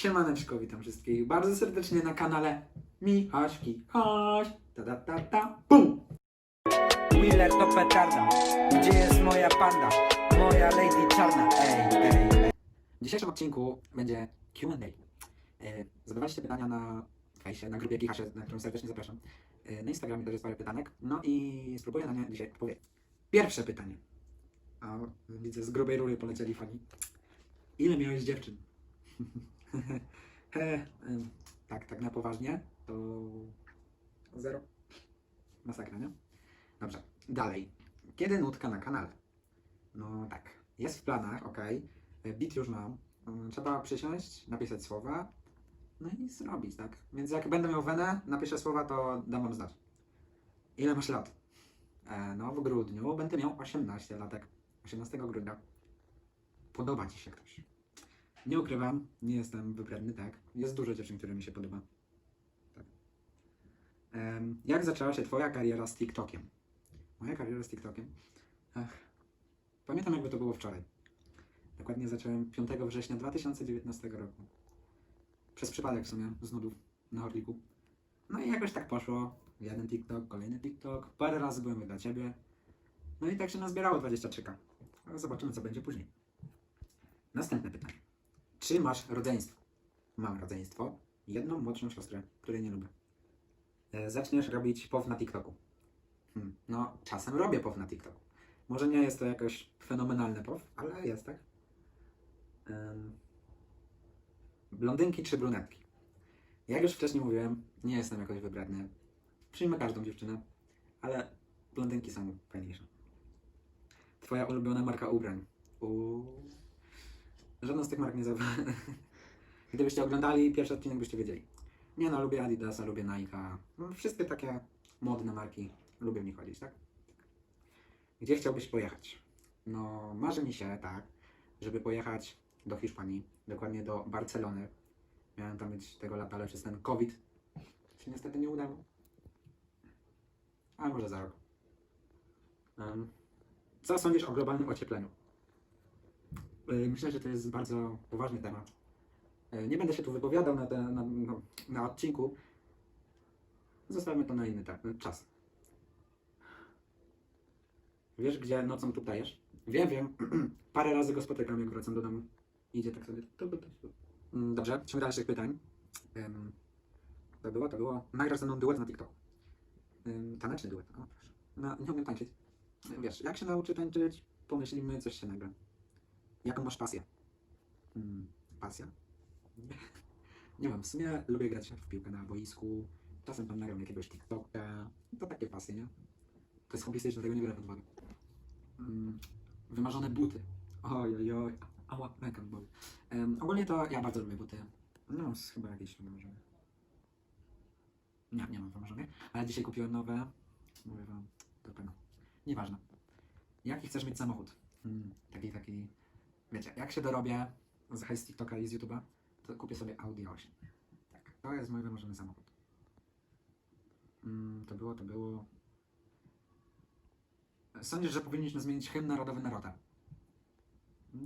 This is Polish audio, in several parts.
Siemaneczko, witam wszystkich bardzo serdecznie na kanale Michaśki. Haś, ta ta ta ta, bum! Wheeler to petarda Gdzie jest moja panda? Moja lady czarna Ej, ej, ej W dzisiejszym odcinku będzie Q&A. E, Zadawaliście pytania na fejsie, na grupie Gichasie, na którą serdecznie zapraszam. E, Na Instagramie też jest parę pytanek, no i spróbuję na nie dzisiaj odpowiedzieć. Pierwsze pytanie. A widzę, z grubej rury polecieli fani. Ile miałeś dziewczyn? Em, tak, tak na poważnie, to zero. Masakra, nie? Dobrze, dalej. Kiedy nutka na kanale? No tak, jest w planach, ok. Bit już mam. Mm, Trzeba przysiąść, napisać słowa, no i zrobić, tak? Więc jak będę miał wenę, napiszę słowa, to dam wam znać. Ile masz lat? E, no, w grudniu będę miał 18 latek. 18 grudnia. Podoba ci się ktoś? Nie ukrywam, nie jestem wybredny, tak? Jest dużo dziewczyn, które mi się podoba. Tak. Em, jak zaczęła się twoja kariera z TikTokiem? Moja kariera z TikTokiem? Ach, pamiętam jakby to było wczoraj. Dokładnie zacząłem 5 września 2019 roku. Przez przypadek w sumie, z nudów na Orliku. No i jakoś tak poszło. Jeden TikTok, kolejny TikTok. Parę razy byłem dla Ciebie. No i tak się nazbierało 23k. Ale zobaczymy, co będzie później. Następne pytanie. Czy masz rodzeństwo? Mam rodzeństwo. Jedną młodszą siostrę, której nie lubię. E, zaczniesz robić POW na TikToku. Hmm. No, czasem robię POW na TikToku. Może nie jest to jakoś fenomenalny POW, ale jest, tak? Em, blondynki czy brunetki? Jak już wcześniej mówiłem, nie jestem jakoś wybredny. Przyjmę każdą dziewczynę, ale blondynki są fajniejsze. Twoja ulubiona marka ubrań? Uuu. Żadną z tych mark nie zawodzi. Gdybyście oglądali pierwszy odcinek, byście wiedzieli. Nie no, lubię Adidasa, lubię Nike'a. No, wszystkie takie modne marki. Lubię w nich chodzić, tak? Gdzie chciałbyś pojechać? No, marzy mi się, tak, żeby pojechać do Hiszpanii, dokładnie do Barcelony. Miałem tam być tego lata, ale przez ten COVID się niestety nie udało. Ale może za rok. Em, co sądzisz o globalnym ociepleniu? Y, Myślę, że to jest bardzo poważny temat. Y, Nie będę się tu wypowiadał na, te, na, no, na odcinku. Zostawmy to na inny czas. Wiesz, gdzie nocą tu ptajesz? Wiem, wiem. Parę razy go spotykam, jak wracam do domu. Idzie tak sobie. Mm, Dobrze, przejdźmy dalszych pytań. Em, to było, to było. Nagrasz ze mną duet na TikTok. Ym, taneczny duet. O, proszę. No, nie umiem tańczyć. Wiesz, jak się nauczy tańczyć, pomyślimy, coś się nagra. Jaką masz pasję? Hmm, pasja? Nie. nie wiem, w sumie lubię grać w piłkę na boisku. Czasem tam nagram jakiegoś TikToka. To takie pasje, nie? To jest hobbystyczne, tego nie biorę pod uwagę. Mm, wymarzone buty. Oj, oj, oj. Ała, ręka mi boli. Um, ogólnie to ja bardzo lubię buty. No, chyba jakieś wymarzone. Nie, nie mam wymarzonych. Ale dzisiaj kupiłem nowe. Mówię wam, do tego. Nieważne. Jaki chcesz mieć samochód? Hmm, taki, taki. Wiecie, jak się dorobię z hajs TikToka i z YouTube'a, to kupię sobie Audi 8. Tak, to jest mój wymarzony samochód. Mm, to było, to było. Sądzisz, że powinniśmy zmienić hymn narodowy na Rotę?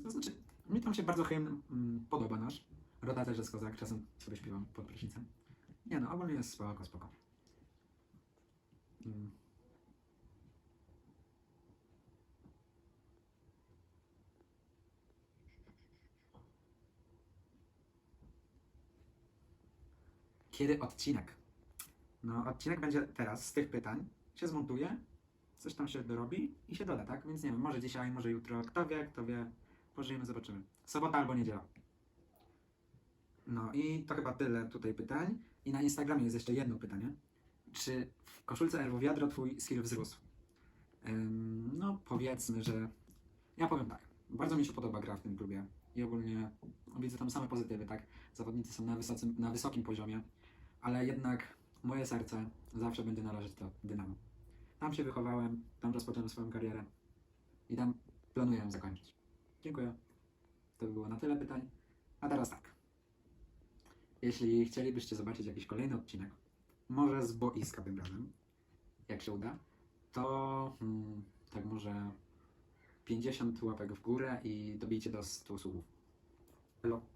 To znaczy, mi tam się bardzo hymn mm, podoba nasz. Rota też jest kozak, czasem sobie śpiewam pod prysznicem. Nie no, ogólnie jest spoko, spoko. Mm. Kiedy odcinek? No, odcinek będzie teraz z tych pytań. Się zmontuje, coś tam się dorobi i się doda, tak? Więc nie wiem, może dzisiaj, może jutro. Kto wie, kto wie. Pożyjemy, zobaczymy. Sobota albo niedziela. No i to chyba tyle tutaj pytań. I na Instagramie jest jeszcze jedno pytanie. Czy w koszulce Erwo Wiadro twój skill wzrósł? Ym, no powiedzmy, że ja powiem tak. Bardzo mi się podoba gra w tym klubie i ogólnie widzę tam same pozytywy, tak? Zawodnicy są na, wysocym, na wysokim poziomie, ale jednak moje serce zawsze będzie należeć do Dynamo. Tam się wychowałem, tam rozpocząłem swoją karierę i tam planuję ją zakończyć. Dziękuję. To by było na tyle pytań. A teraz tak. Jeśli chcielibyście zobaczyć jakiś kolejny odcinek, może z boiska tym razem, jak się uda, to hmm, tak może 50 łapek w górę i dobijcie do 100 subów. Hello.